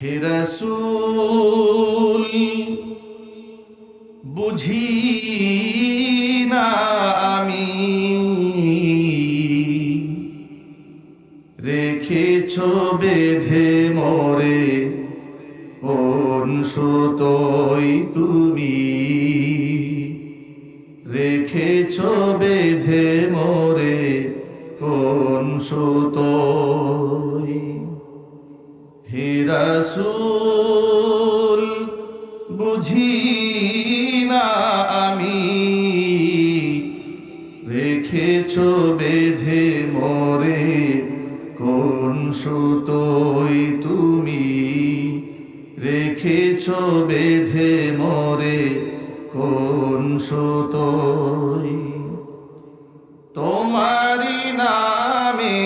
হে রসুল বুঝি কোন সুতোই তোমারি নামে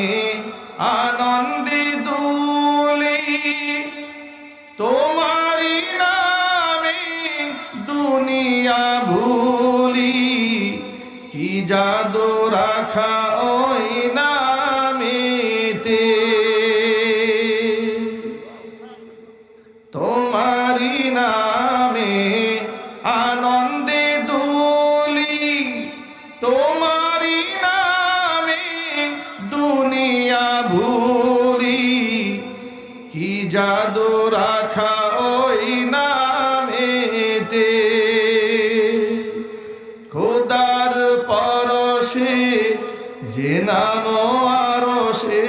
আনন্দে দুলি তোমারি নামে দুনিয়া ভুলি কি জাদু রাখা পরশে যে নাম আরশে।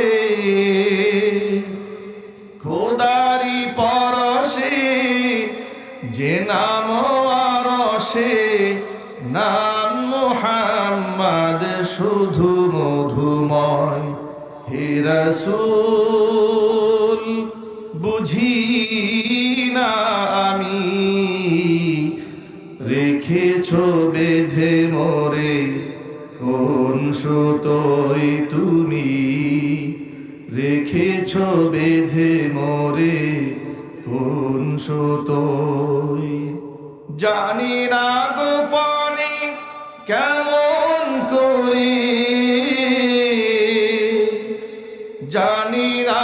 খোদারি পরশে, যে নাম আরশে। নাম মোহাম্মদ শুধু মধুময়। হে রসুল, বুঝি না আমি। রেখেছ বেঁধে সুতোই তুমি। রেখেছ বেঁধে মরে কোন সুতোই জানি না গোপনে কেমন করি। জানি না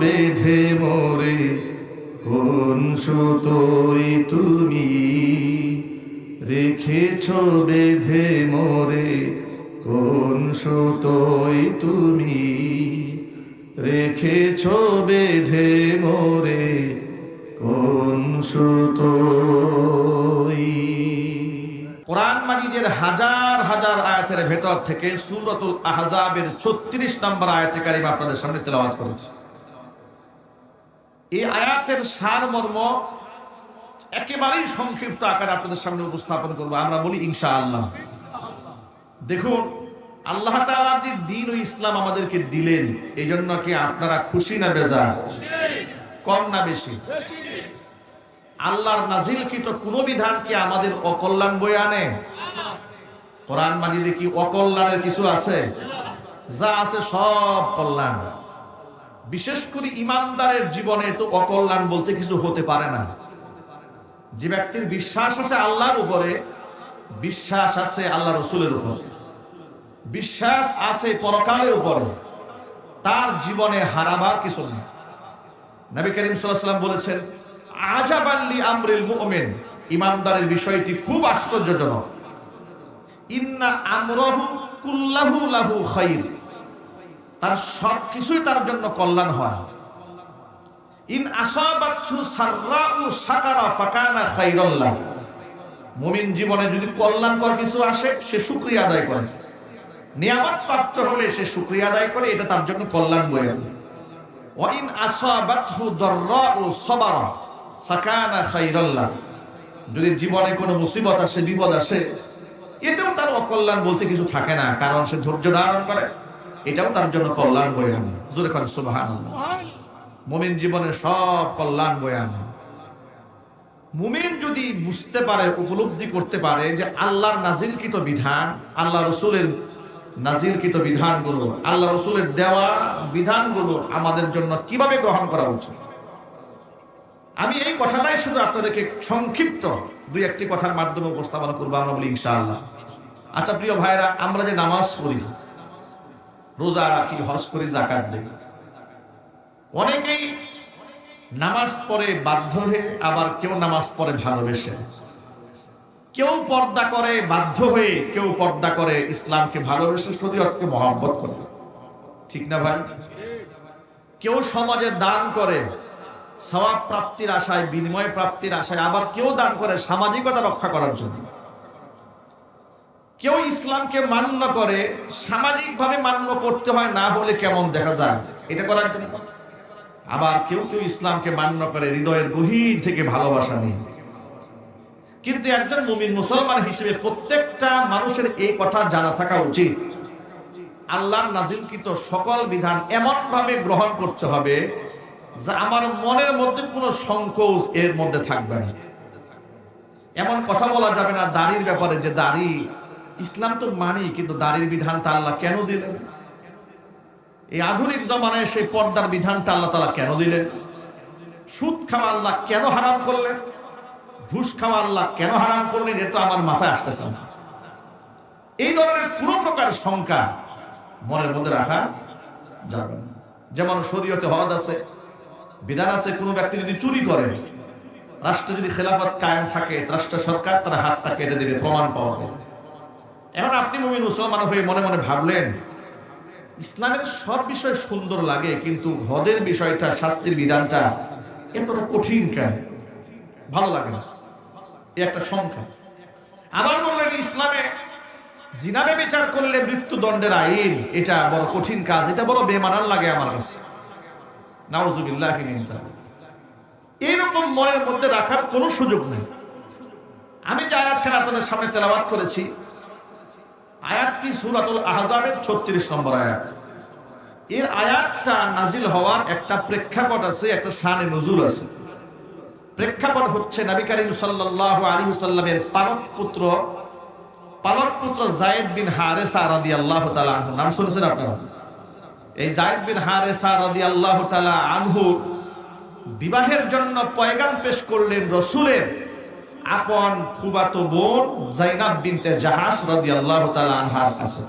বেঁধে মোরে, কোন সুতোই তুমি রেখেছ বেঁধে মোরে, কোন সুতোই তুমি রেখেছ বেঁধে মোরে, কোন সুতোই। কোরআন মাজিদের হাজার হাজার আয়াতের ভেতর থেকে সুরতুল আহজাবের ছত্রিশ নম্বর আয়াতে কারিমা আপনাদের সামনে তেলাওয়াত করেছি। এই আয়াতের সারমর্ম একেবারেই সংক্ষিপ্ত আকারে আপনাদের সামনে উপস্থাপন করব। আমরা বলি ইনশা আল্লাহ দেখুন, আল্লাহ যে দিন ও ইসলাম আমাদেরকে দিলেন এই জন্য কি আপনারা খুশি না বেজা কম না বেশি। আল্লাহর নাজিলকৃত কোন বিধান কি আমাদের অকল্যাণ বয়ে আনে? কোরআন মাজিদে কি অকল্যাণের কিছু আছে? যা আছে সব কল্যাণ। বিশেষ করে ইমানদারের জীবনে তো অকল্যাণ বলতে কিছু হতে পারে না। যে ব্যক্তির বিশ্বাস আছে আল্লাহর উপরে, বিশ্বাস আছে আল্লাহ রসুলের উপর। বিশ্বাস আছে পরকালের উপরে। তার জীবনে হারাবার কিছু নেই। নবী করিম সাল্লাম বলেছেন আজাবাল্লি আমরিল মুমিন। ইমানদারের বিষয়টি খুব আশ্চর্যজনক। ইন্না আমরাহু কুল্লাহু লাহু খাইর। তার সব কিছুই তার জন্য কল্যাণ হয়। ইন ফাকানা খাইরাল্লাহ। মুমিন জীবনে যদি কল্যাণকর কিছু আসে, সে শুকরিয়া আদায় করে। নিয়ামত প্রাপ্ত হলে সে শুকরিয়া আদায় করে, এটা তার জন্য কল্যাণ বয়ে আনে। ওয়াইন আসাবাতহু যদি জীবনে কোনো মুসিবত আসে, বিপদ আসে, এতেও তার অকল্যাণ বলতে কিছু থাকে না, কারণ সে ধৈর্য ধারণ করে। এটাও তার জন্য কল্যাণ বয়ে আনে। জোরে খান সুবহানাল্লাহ। মুমিন জীবনের সব কল্যাণ বয়ে আনে। মুমিন যদি বুঝতে পারে, উপলব্ধি করতে পারে যে আল্লাহর নাজিলকৃত বিধান, আল্লাহ রসুলের নাজিরকৃত বিধানগুলো, আল্লাহ রসুলের দেওয়া বিধানগুলো আমাদের জন্য কীভাবে গ্রহণ করা উচিত? আমি এই কথাটাই শুধু আপনাদেরকে সংক্ষিপ্ত দুই একটি কথার মাধ্যমে উপস্থাপন করব, আমরা বলি ইনশাআল্লাহ। আচ্ছা প্রিয় ভাইরা আমরা যে নামাজ পড়ি রোজা রাখি, হজ করি জাকাত দিই। অনেকেই নামাজ পড়ে বাধ্য হয়ে, আবার কেউ নামাজ পড়ে ভালোবেসে। কেউ পর্দা করে বাধ্য হয়ে, কেউ পর্দা করে ইসলামকে ভালোবেসে, শরীয়তকে মহব্বত করে। ঠিক না ভাই? কেউ সমাজে দান করে, সওয়াব প্রাপ্তির আশায়, বিনিময় প্রাপ্তির আশায়, আবার কেউ দান করে সামাজিকতা রক্ষা করার জন্য। কেউ ইসলামকে মান্য করে, সামাজিকভাবে মান্য করতে হয়, না হলে কেমন দেখা যায়? এটা করার জন্য আবার কেউ কেউ ইসলামকে মান্য করে, হৃদয়ের গভীর থেকে ভালোবাসা নেই কিন্তু একজন মুমিন মুসলমান হিসেবে প্রত্যেকটা মানুষের এই কথা জানা থাকা উচিত। আল্লাহর নাজিলকৃত সকল বিধান এমন ভাবে গ্রহণ করতে হবে যা আমার মনের মধ্যে কোনো সংকোচ এর মধ্যে থাকবে না। এমন কথা বলা যাবে না, দাড়ির ব্যাপারে যে দাড়ি ইসলাম তো মানি কিন্তু দাড়ির বিধানটা আল্লাহ কেন দিলেন? এই আধুনিক জমানায় সেই পর্দার বিধানটা আল্লাহ তালা কেন দিলেন? সুদ খাওয়া আল্লাহ কেন হারাম করলেন? ঘুষ খাওয়া আল্লাহ কেন হারাম করলেন? এটা আমার মাথায় আসতেছে না। এই ধরনের কোনো প্রকার শঙ্কা মনের মধ্যে রাখা যাবে না। যেমন শরীয়তে হদ আছে, বিধান আছে, কোনো ব্যক্তি যদি চুরি করে, রাষ্ট্র যদি খেলাফত কায়েম থাকে, রাষ্ট্র সরকার তার হাতটা কেটে দেবে, প্রমাণ পাওয়া যাবে। এখন আপনি মুমিন মুসলমান হয়ে মনে মনে ভাবলেন, ইসলামের সব বিষয় সুন্দর লাগে, কিন্তু হদের বিষয়টা, শাস্তির বিধানটা এতটা কঠিন কেন? ভালো লাগে না। এই একটা সংখ্যা। আবার বললেন, ইসলামে জিনাবে বিচার করলে মৃত্যুদণ্ডের আইন, এটা বড় কঠিন কাজ, এটা বড় বেমানান লাগে আমার কাছে। নাউজুবিল্লাহ এইরকম মনের মধ্যে রাখার কোনো সুযোগ নেই। আমি যে আয়াতখানে আপনাদের সামনে তেলাবাদ করেছি আয়াতটি সুরাতুল আহজাবের ছত্রিশ নম্বর আয়াত। এর আয়াতটা নাজিল হওয়ার একটা প্রেক্ষাপট আছে, একটা শানে নজুল আছে। প্রেক্ষাপট হচ্ছে নবী করিম সাল্লাল্লাহু আলাইহি সাল্লামের পালক পুত্র পালক পুত্র জায়েদ বিন হারেসা রাদিয়াল্লাহু তাআলা আনহু। নাম শুনেছেন আপনারা? এই জায়েদ বিন হারেসা রাদিয়াল্লাহু তাআলা আনহু বিবাহের জন্য পয়গাম পেশ করলেন রসুলের আপন ফুবাতো বোন জাইনাব বিনতে জাহাস রাদিয়াল্লাহু তাআলা আনহার কাছে।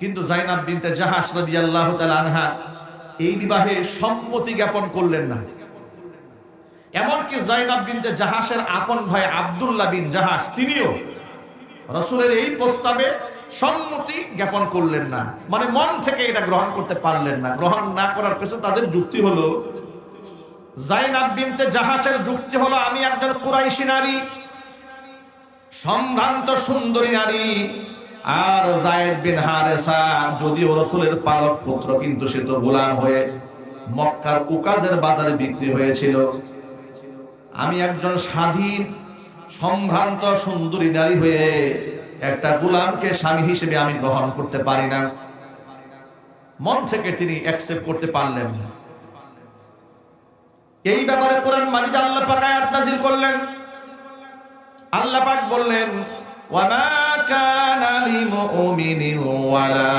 কিন্তু জাইনাব বিনতে জাহাস রাদিয়াল্লাহু তাআলা আনহা এই বিবাহে সম্মতি জ্ঞাপন করলেন না। এমনকি জয়নাব বিনতে জাহাসের আপন ভাই আব্দুল্লাহ বিন জাহাস তিনিও রসুলের এই প্রস্তাবে সম্মতি জ্ঞাপন করলেন না। মানে মন থেকে এটা গ্রহণ করতে পারলেন না। গ্রহণ না করার পেছনে তাদের যুক্তি হলো জাইনাব বিনতে যুক্তি হলো, আমি একজন কুরাইশি নারী, সম্ভ্রান্ত সুন্দরী নারী। আর জায়েদ বিন হারেসা যদিও রসুলের পালক পুত্র, কিন্তু সে তো গোলাম হয়ে মক্কার উকাজের বাজারে বিক্রি হয়েছিল। আমি একজন স্বাধীন, সম্ভ্রান্ত, সুন্দরী নারী হয়ে একটা গোলামকে স্বামী হিসেবে আমি গ্রহণ করতে পারি না। মন থেকে তিনি অ্যাকসেপ্ট করতে পারলেন না। এই ব্যাপারে কোরআন মাজিদ আল্লাহ পাক আয়াত নাজিল করলেন আল্লাহ পাক বললেন ওয়ামা কানা লিমুমিনিন ওয়ালা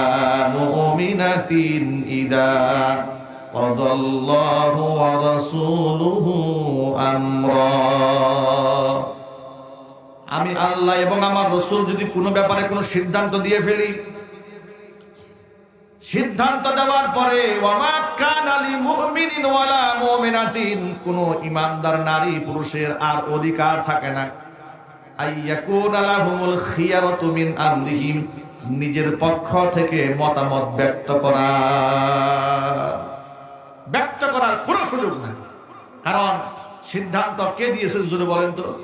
মুমিনাতিন ইদা قضى الله ورسوله امرا আমি আল্লাহ এবং আমার রসুল যদি কোনো ব্যাপারে কোনো সিদ্ধান্ত দিয়ে ফেলি সিদ্ধান্ত দেওয়ার পরে কান ইমানদার নারী পুরুষের আর অধিকার থাকে না। নিজের পক্ষ থেকে মতামত ব্যক্ত করা। ব্যক্ত করার কোনো সুযোগ নেই। কারণ সিদ্ধান্ত কে দিয়েছে জুড়ে বলেন তো?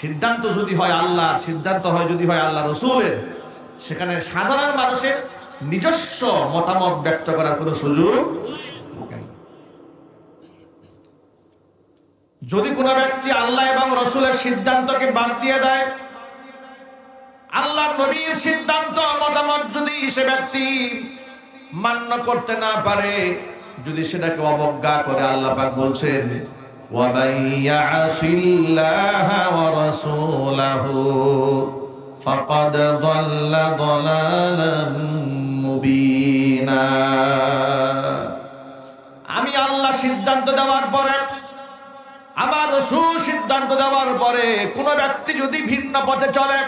সিদ্ধান্ত যদি হয় আল্লাহ, সিদ্ধান্ত হয় যদি হয় আল্লাহ রসুলের, সেখানে সাধারণ মানুষের নিজস্ব মতামত ব্যক্ত করার কোনো সুযোগ যদি কোনো ব্যক্তি আল্লাহ এবং রসুলের সিদ্ধান্তকে বাদ দিয়ে দেয় আল্লাহ নবীর সিদ্ধান্ত, মতামত যদি সে ব্যক্তি মান্য করতে না পারে, যদি সেটাকে অবজ্ঞা করে আল্লাহ পাক বলছেন ফকদ দল্লা দলালা না। আমি আল্লাহ সিদ্ধান্ত দেওয়ার পরে, আমার সুসিদ্ধান্ত দেওয়ার পরে কোনো ব্যক্তি যদি ভিন্ন পথে চলে,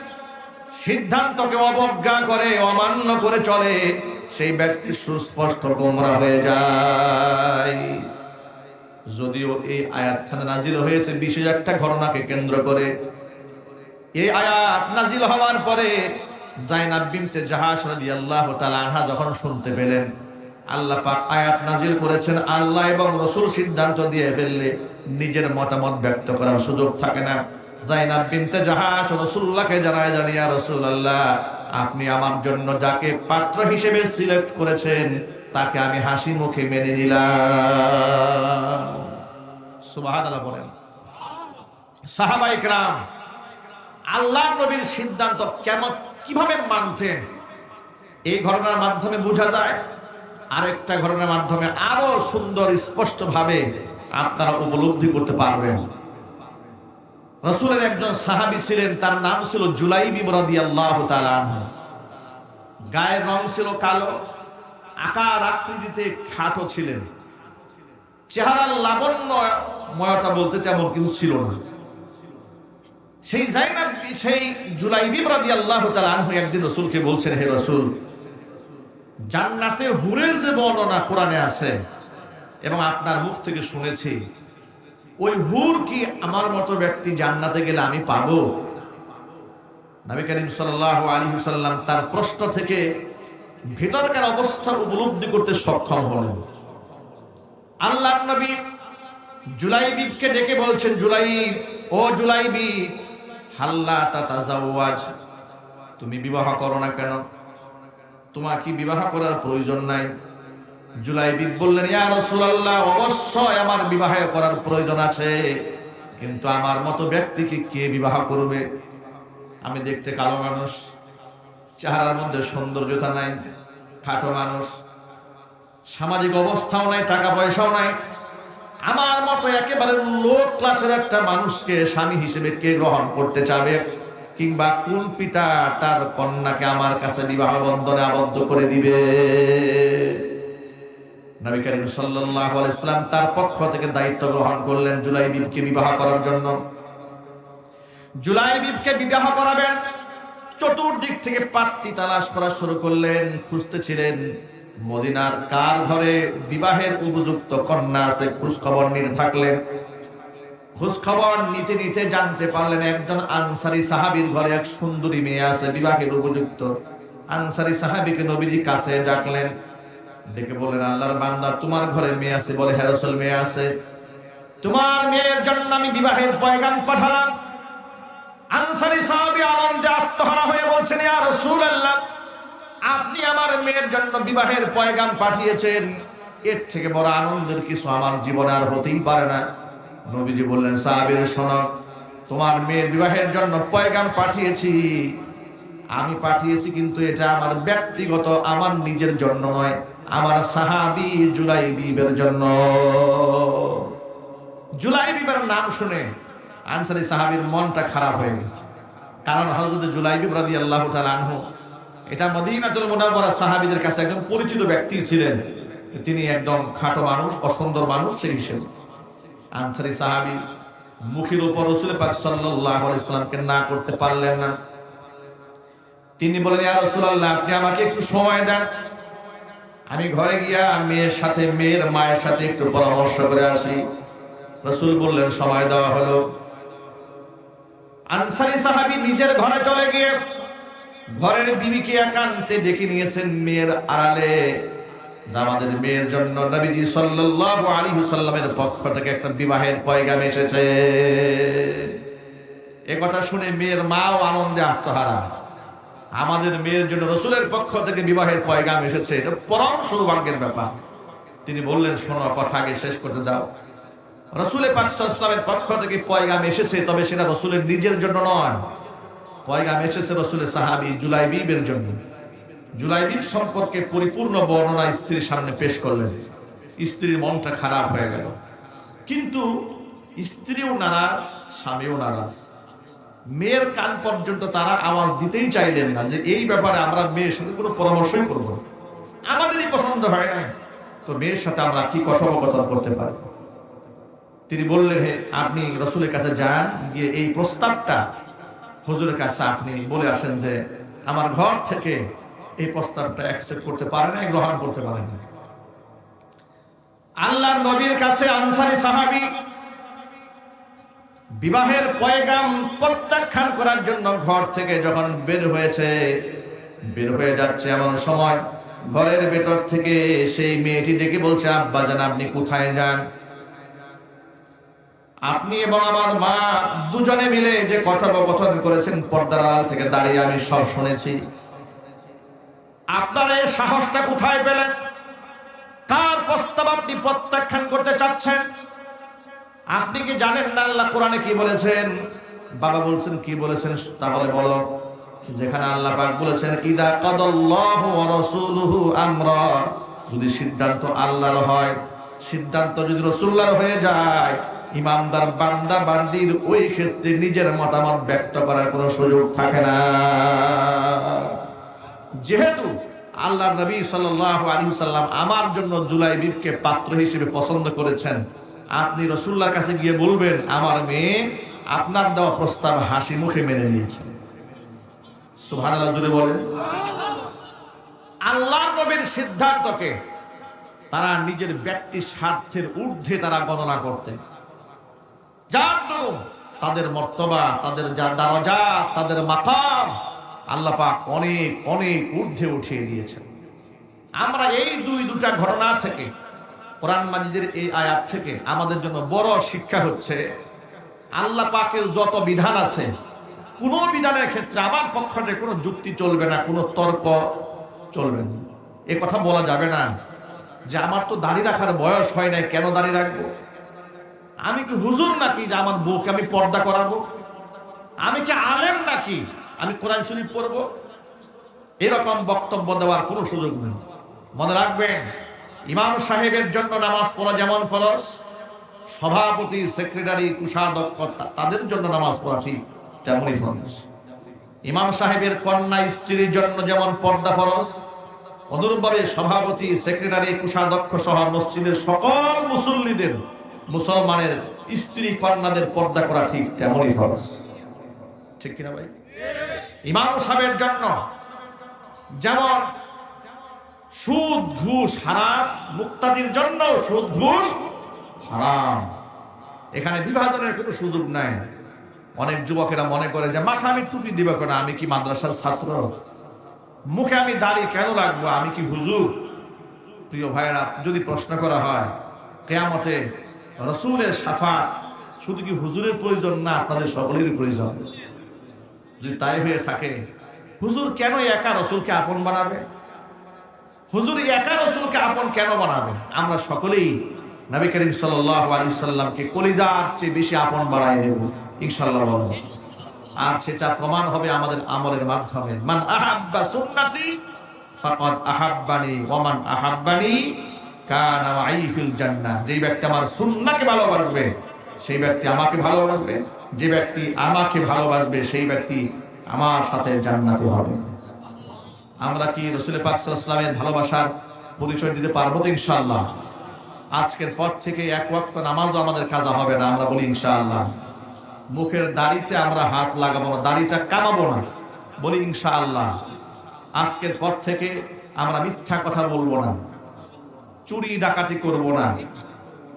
সিদ্ধান্তকে অবজ্ঞা করে, অমান্য করে চলে, সেই ব্যক্তি সুস্পষ্ট গোমরা হয়ে যায়। যদিও এই আয়াতখানা নাজিল হয়েছে, বিশেষ একটা ঘটনাকে কেন্দ্র করে। এই আয়াত নাজিল হওয়ার পরে জাইনাব বিনতে জাহাজ রাদিয়াল্লাহু তাআলা আনহা যখন শুনতে পেলেন, আল্লাহ পাক আয়াত নাজিল করেছেন, আল্লাহ এবং রসুল সিদ্ধান্ত দিয়ে ফেললে নিজের মতামত ব্যক্ত করার সুযোগ থাকে না। জাইনাব বিনতে জাহাজ রসুল্লাহকে জানায় জানিয়া রসুল আল্লাহ আপনি আমার জন্য যাকে পাত্র হিসেবে সিলেক্ট করেছেন, তাকে আমি হাসি মুখে মেনে নিলাম। সুবাহান আল্লাহ বলেন। সাহাবাইকরাম, আল্লাহ নবীর সিদ্ধান্ত কেমন কীভাবে মানতেন? এই ঘটনার মাধ্যমে বোঝা যায়, আরেকটা ঘটনার মাধ্যমে আরও সুন্দর স্পষ্ট ভাবে আপনারা উপলব্ধি করতে পারবেন। রসুলের একজন সাহাবি ছিলেন, তার নাম ছিল জুলাই বিবরাদি আল্লাহ গায়ের রং ছিল কালো, আকার আকৃতিতে খাটো ছিলেন। চেহারার লাবণ্য ময়তা বলতে তেমন কিছু ছিল না। সেই জাইনাব, সেই জুলাই বিবরাদি আল্লাহ আনহু একদিন রসুলকে বলছেন, হে রসুল, জান্নাতে হুরের যে বর্ণনা কোরআনে আছে এবং আপনার মুখ থেকে শুনেছি, ওই হুর কি আমার মতো ব্যক্তি জান্নাতে গেলে আমি পাবো? নবী করিম সাল্লাহ আলী সাল্লাম তার প্রশ্ন থেকে ভিতরকার অবস্থা উপলব্ধি করতে সক্ষম হলেন। আল্লাহ নবী জুলাইবিবকে ডেকে বলছেন, জুলাইব, ও জুলাইবি হাল্লা তুমি বিবাহ করো না কেন? তোমার কি বিবাহ করার প্রয়োজন নাই। জুলাইবিব বললেন, ইয়া অবশ্যই আমার বিবাহ করার প্রয়োজন আছে। কিন্তু আমার মতো ব্যক্তিকে কে বিবাহ করবে? আমি দেখতে কালো মানুষ, চেহারার মধ্যে সৌন্দর্যতা নাই, খাটো মানুষ, সামাজিক অবস্থাও নাই, টাকা পয়সাও নাই। আমার মতো একেবারে লো ক্লাসের একটা মানুষকে স্বামী হিসেবে কে গ্রহণ করতে চাবে? কিংবা কোন পিতা তার কন্যাকে আমার কাছে বিবাহ বন্ধনে আবদ্ধ করে দিবে? নবী করিম সাল্লাল্লাহু আলাইহি সাল্লাম তার পক্ষ থেকে দায়িত্ব গ্রহণ করলেন জুলাইবিবকে বিবাহ করার জন্য। জুলাইবিবকে বিবাহ করাবেন। চতুর্দিক থেকে পাত্রী তালাশ করা শুরু করলেন খুঁজতেছিলেন মদিনার কার ঘরে বিবাহের উপযুক্ত কন্যা আছে খোঁজ খবর নিতে থাকলেন খোঁজ খবর নিতে নিতে জানতে পারলেন একজন আনসারি সাহাবীর ঘরে এক সুন্দরী মেয়ে আছে, বিবাহের উপযুক্ত। আনসারি সাহাবীকে নবীজি কাছে ডাকলেন, ডেকে বললেন, আল্লাহর বান্দা, তোমার ঘরে মেয়ে আছে? বলে হেরসল মেয়ে আছে। তোমার মেয়ের জন্য আমি বিবাহের পয়গাম পাঠালাম। আনসারি সাহাবী আনন্দে আত্মহারা হয়ে বলছেন, ইয়া রাসূলুল্লাহ আপনি আমার মেয়ের জন্য বিবাহের পয়গাম পাঠিয়েছেন, এর থেকে বড় আনন্দের কিছু আমার জীবনে আর হতেই পারে না। নবীজি বললেন, সাহাবীর শোনো, তোমার মেয়ের বিবাহের জন্য পয়গাম পাঠিয়েছি। আমি পাঠিয়েছি কিন্তু এটা আমার ব্যক্তিগত, আমার নিজের জন্য নয়, আমার সাহাবি জুলাই বিবের জন্য। জুলাই বিবের নাম শুনে আনসারি সাহাবির মনটা খারাপ হয়ে গেছে। কারণ হজরত জুলাই বিব রাদি আল্লাহ আনহু এটা মদিনাতুল মুনাওয়ারা সাহাবীদের কাছে একজন পরিচিত ব্যক্তি ছিলেন। তিনি একদম খাটো মানুষ, অসুন্দর মানুষ সেই হিসেবে। আনসারি সাহাবী মুখের উপর রসুল পাক সাল্লাল্লাহু আলাইহি সাল্লামকে না করতে পারলেন না। তিনি বলেন, ইয়া রাসূলুল্লাহ, আপনি আমাকে একটু সময় দেন। আমি ঘরে গিয়া মেয়ের সাথে, মেয়ের মায়ের সাথে একটু পরামর্শ করে আসি। রসুল বললেন, সময় দেওয়া হলো। আনসারি সাহাবী নিজের ঘরে চলে গিয়ে ঘরের বিবিকে একান্তে ডেকে নিয়েছেন মেয়ের আড়ালে। আমাদের মেয়ের জন্য নবীজি সাল্লাল্লাহু আলাইহি সাল্লামের পক্ষ থেকে একটা বিবাহের পয়গাম এসেছে। এ কথা শুনে মেয়ের মাও আনন্দে আত্মহারা। আমাদের মেয়ের জন্য রসুলের পক্ষ থেকে বিবাহের পয়গাম এসেছে। এটা পরম সৌভাগ্যের ব্যাপার। তিনি বললেন, শোনো, কথা আগে শেষ করতে দাও। রসুলের পাক ইসলামের পক্ষ থেকে পয়গাম এসেছে, তবে সেটা রসুলের নিজের জন্য নয়। পয়গাম এসেছে রসুলের সাহাবি জুলাইবিবের জন্য জুলাইবিব সম্পর্কে পরিপূর্ণ বর্ণনা স্ত্রীর সামনে পেশ করলেন। স্ত্রীর মনটা খারাপ হয়ে গেল। কিন্তু স্ত্রীও নারাজ, স্বামীও নারাজ। মেয়ের কান পর্যন্ত তারা আওয়াজ দিতেই চাইলেন না যে এই ব্যাপারে আমরা মেয়ের সাথে কোনো পরামর্শই করব আমাদেরই পছন্দ হয় না তো মেয়ের সাথে আমরা কি কথোপকথন করতে পারি? তিনি বললেন, হে, আপনি রসুলের কাছে যান, গিয়ে এই প্রস্তাবটা হুজুরের কাছে আপনি বলে আসেন যে, আমার ঘর থেকে এই প্রস্তাবটা অ্যাকসেপ্ট করতে পারে না গ্রহণ করতে পারে না আল্লাহর নবীর কাছে আনসারি সাহাবি বিবাহের পয়গাম প্রত্যাখ্যান করার জন্য ঘর থেকে যখন বের হয়েছে, বের হয়ে যাচ্ছে এমন সময় ঘরের ভেতর থেকে সেই মেয়েটি ডেকে বলছে, আব্বা জান, আপনি কোথায় যান? আপনি এবং আমার মা দুজনে মিলে যে কথোপকথন করেছেন পর্দার আড়াল থেকে দাঁড়িয়ে আমি সব শুনেছি। আপনার এই সাহসটা কোথায় পেলেন? কার প্রস্তাব আপনি প্রত্যাখ্যান করতে চাচ্ছেন? আপনি কি জানেন না আল্লাহ কোরআনে কি বলেছেন? বাবা বলছেন, কি বলেছেন তাহলে বলো। যেখানে আল্লাহ পাক বলেছেন, ইদা কাদাল্লাহু ওয়া রাসূলুহু আমরা। যদি সিদ্ধান্ত আল্লাহর হয়, সিদ্ধান্ত যদি রাসূলুল্লাহর হয়ে যায় ইমানদার বান্দা বান্দির ওই ক্ষেত্রে নিজের মতামত ব্যক্ত করার কোনো সুযোগ থাকে না। যেহেতু আল্লাহ নবী সাল্লাল্লাহু আলাইহি সাল্লাম আমার জন্য জুলাই বিবকে পাত্র হিসেবে পছন্দ করেছেন, আপনি রসুল্লাহর কাছে গিয়ে বলবেন, আমার মেয়ে আপনার দেওয়া প্রস্তাব হাসি মুখে মেনে নিয়েছে। সুবহানাল্লাহ জুড়ে বলেন। আল্লাহ নবীর সিদ্ধান্তকে তারা নিজের ব্যক্তি স্বার্থের ঊর্ধ্বে তারা গণনা করতেন। তাদের মর্তবা, তাদের যা দারাজা, তাদের মাকাম আল্লাহ পাক অনেক অনেক ঊর্ধ্বে উঠিয়ে দিয়েছেন। আমরা এই দুই দুটা ঘটনা থেকে, কোরআন মাজিদের এই আয়াত থেকে আমাদের জন্য বড় শিক্ষা হচ্ছে, আল্লাহ পাকের যত বিধান আছে, কোনো বিধানের ক্ষেত্রে আমার পক্ষ কোনো যুক্তি চলবে না, কোনো তর্ক চলবে না। এ কথা বলা যাবে না যে আমার তো দাড়ি রাখার বয়স হয় নাই, কেন দাড়ি রাখব? আমি কি হুজুর নাকি যে আমার বউকে আমি পর্দা করাবো? আমি কি আলেম নাকি? আমি কোরআন শরীফ পড়ব? এরকম বক্তব্য দেওয়ার কোনো সুযোগ নেই। মনে রাখবেন, ইমাম সাহেবের জন্য নামাজ পড়া যেমন ফরজ, সভাপতি, সেক্রেটারি, কুষাধ্যক্ষ তাদের জন্য নামাজ পড়া ঠিক তেমনই ফরজ। ইমাম সাহেবের কন্যা, স্ত্রীর জন্য যেমন পর্দা ফরজ অনুরূপভাবে সভাপতি, সেক্রেটারি, কুষাধ্যক্ষ সহ মসজিদের সকল মুসল্লিদের মুসলমানের স্ত্রী কন্যাদের পর্দা করা ঠিক তেমনই ফরজ। ঠিক কিনা ভাই? ইমাম সাহেবের জন্য যেমন সুদ, ঘুষ হারাম, মুক্তাদির জন্য সুদ, ঘুষ হারাম। এখানে বিভাজনের কোনো সুযোগ নাই। অনেক যুবকেরা মনে করে যে মাথা আমি টুপি দিব কেন? আমি কি মাদ্রাসার ছাত্র? মুখে আমি দাঁড়িয়ে কেন রাখব? আমি কি হুজুর? প্রিয় ভাইয়েরা, যদি প্রশ্ন করা হয়, কেয়ামতে রসুলের সাফাত, শুধু কি হুজুরের প্রয়োজন না, আপনাদের সকলেরই প্রয়োজন। যদি তাই হয়ে থাকে, হুজুর কেন একা রসুলকে আপন বানাবে? হুজুর একা রসুলকে আপন কেন বানাবে? আমরা সকলেই নবী করিম সাল্লামকে কলিজার চেয়ে বেশি আপন বানাই দেব ইনশাল্লাহ আর সেটা প্রমাণ হবে আমাদের আমলের মাধ্যমে। মান আহাব্বা সুন্নাতি, ফাকাদ আহাব্বানি, ওয়া মান আহাব্বানি কানা জান্নাহ। যেই ব্যক্তি আমার সুন্নাকে ভালোবাসবে, সেই ব্যক্তি আমাকে ভালোবাসবে, যে ব্যক্তি আমাকে ভালোবাসবে, সেই ব্যক্তি আমার সাথে জান্নাতে হবে। আমরা কি রসুল পাক সাল্লামের ভালোবাসার পরিচয় দিতে পারব তো ইনশাআল্লাহ? আজকের পর থেকে এক ওয়াক্ত নামাজও আমাদের কাজা হবে না, আমরা বলি ইনশাআল্লাহ। মুখের দাড়িতে আমরা হাত লাগাবো না, দাড়িটা কামাবো না, বলি ইনশাআল্লাহ। আজকের পর থেকে আমরা মিথ্যা কথা বলব না। চুরি, ডাকাতি করব না।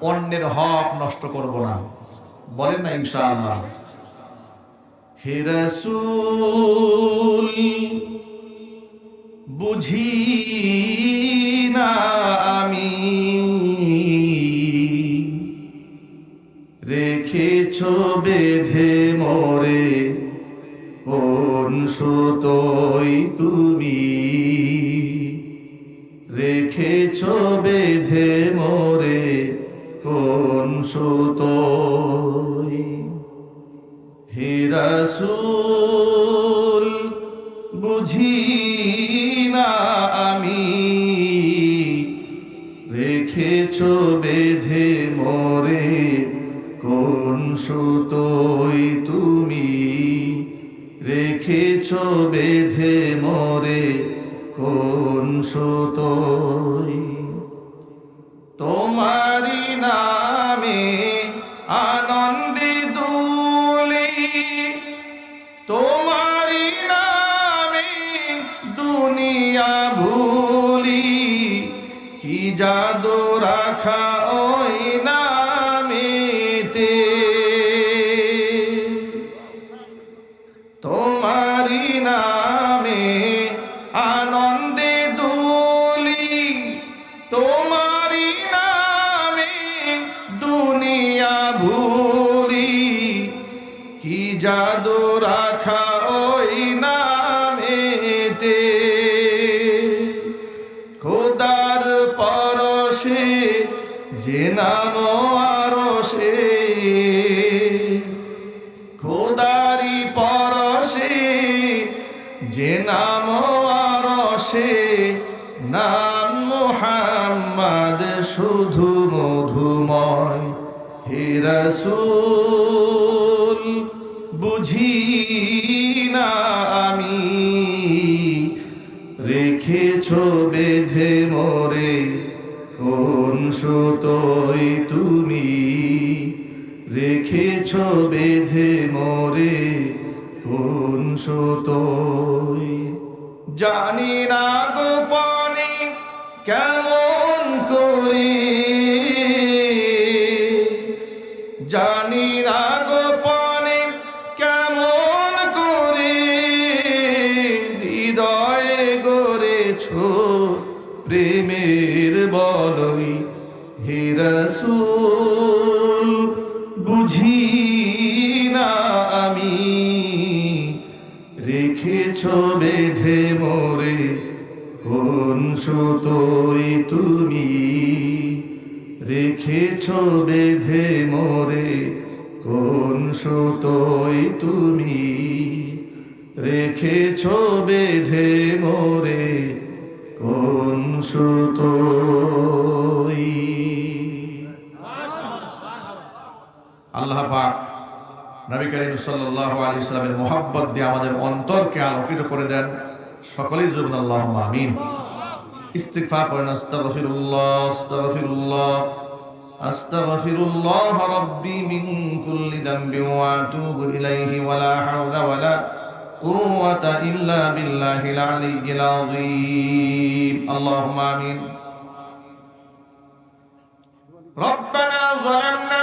অন্যের হক নষ্ট করব না। বলেন না, ইনশাআল্লাহ। হে রাসূল, বুঝি না আমি রেখেছ বেঁধে মরে কোন সুতোই তুমি? মরে কোন সুত হিরাসুল বুঝি না আমি রেখেছো বেঁধে জাদু রাখা রসূল, বুঝি না আমি। রেখেছ বেঁধে মোরে, কোন সুতোই তুমি। রেখেছ বেঁধে মোরে, কোন সুতোই। জানি না গোপনে কেমন বেঁধে মোরে, কোন সুতোই তুমি? রেখেছ বেঁধে মোরে, কোন সুতোই তুমি? রেখেছ বেঁধে মোরে, কোন সুতোই? আল্লাহ পাক নবী করিম সাল্লাল্লাহু আলাইহি সাল্লামের মোহাব্বত দিয়ে আমাদের অন্তরকে আলোকিত করে দেন সকলেই জুবন আল্লাহ আমিন ইস্তিগফার করেন আস্তাগফিরুল্লাহ আস্তাগফিরুল্লাহ আস্তাগফিরুল্লাহ রাব্বি মিন কুল্লি যামবিন ওয়া আতুবু ইলাইহি ওয়া লা হাওলা ওয়া লা কুওয়াতা ইল্লা বিল্লাহিল আলিয়্যিল আযীম আল্লাহুম্মা আমিন ربنا ظلمنا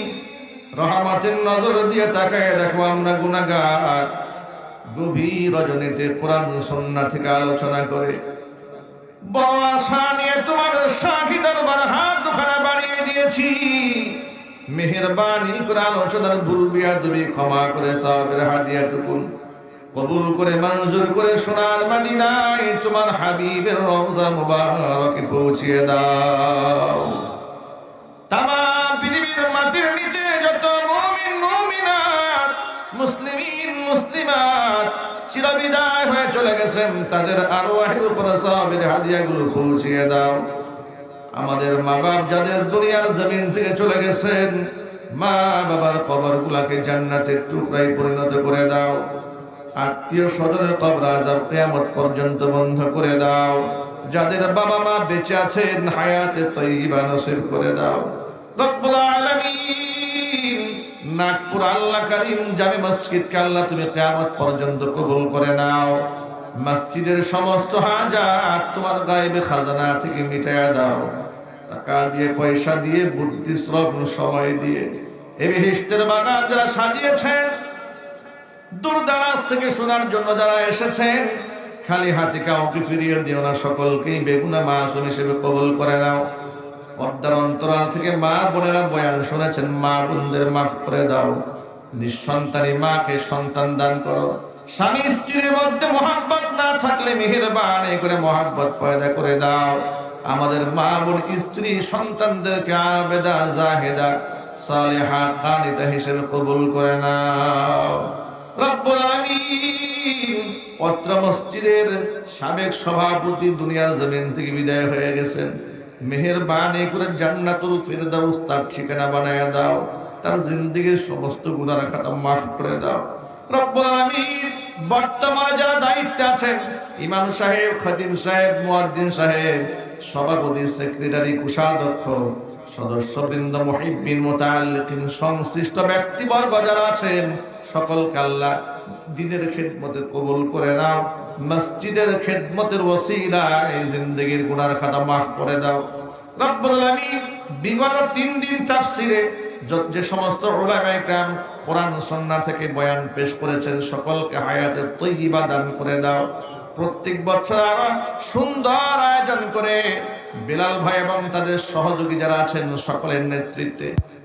রহমতের নজর দিয়ে তাকায় দেখো আমরা গুনাগার গভীর রজনীতে কোরআন সন্না থেকে আলোচনা করে। তোমার হাত দুখানা দিয়েছি। ক্ষমা করে কবুল করে মঞ্জুর করে সোনার মাদিনায় তোমার হাবিবের রওজা মুবারকে পৌঁছিয়ে দাও। তামাম চিরবিদায় হয়ে চলে গেছেন, তাদের আরও আরওয়াহের উপর সাহাবের হাদিয়াগুলো পৌঁছিয়ে দাও। আমাদের মা বাপ যাদের দুনিয়ার জমিন থেকে চলে গেছেন মা বাবার কবর গুলাকে জান্নাতের টুকরাই পরিণত করে দাও। আত্মীয় স্বজনের কবর আজাব কেয়ামত পর্যন্ত বন্ধ করে দাও। যাদের বাবা মা বেঁচে আছেন, হায়াতে তৈবা নসিব করে দাও। রব্বুল আলামিন। নাগপুর আল্লাহ কারিম জামে মসজিদকে আল্লাহ তুমি কেয়ামত পর্যন্ত কবুল করে নাও। মসজিদের সমস্ত হাজার তোমার গায়েবে খাজানা থেকে মিটাইয়া দাও। টাকা দিয়ে, পয়সা দিয়ে, বুদ্ধি, শ্রম, সময় দিয়ে। এ বেহিস্তের বাগান যারা সাজিয়েছেন দূর দারাজ থেকে শোনার জন্য যারা এসেছেন, খালি হাতে কাউকে ফিরিয়ে দিও না, সকলকেই বেগুনা মাসুম হিসেবে কবল করে নাও। পর্দার অন্তরাল থেকে মা বোনেরা বয়ান শুনেছেন, মা বোনদের মাফ করে দাও। নিঃসন্তানী মাকে সন্তান দান করো। স্বামী স্ত্রীর মধ্যে মহাব্বত না থাকলে মেহেরবানি করে মহাব্বত পয়দা করে দাও। আমাদের মা বোন স্ত্রী সন্তানদেরকে আবেদা, জাহেদা, সালেহা, কানিতা হিসেবে কবুল করে নাও। অত্র মসজিদের সাবেক সভাপতি দুনিয়ার জমিন থেকে বিদায় হয়ে গেছেন। মেহেরবানি করে জান্নাতুল ফিরদাউস তার ঠিকানা বানায় দাও, তার জিন্দগির সমস্ত গুনার খাতা মাফ করে দাও। রব্বুল আলামিন বর্তমানে যারা দায়িত্বে আছেন, ইমাম সাহেব খতিব সাহেব, মুয়াজ্জিন সাহেব, সভাপতি, সেক্রেটারি, কোষাধ্যক্ষ, সদস্যবৃন্দ মহিবিন মোতাল্লিকিন সংশ্লিষ্ট ব্যক্তিবর্গ যারা আছেন, সকলকে আল্লাহ দিনের খেদমতে কবুল করে নাও। মসজিদের খেদমতের ওসিলায় জিন্দগির গুনার খাতা মাফ করে দাও। রব্বুল বিগত তিন দিন তাফসিরে যে সমস্ত ওলামাইকরাম কোরআন সন্না থেকে বয়ান পেশ করেছেন, সকলকে হায়াতে তৈবা দান করে দাও। প্রত্যেক বছর আরও সুন্দর আয়োজন করে বিলাল ভাই এবং তাদের সহযোগী যারা আছেন, সকলের নেতৃত্বে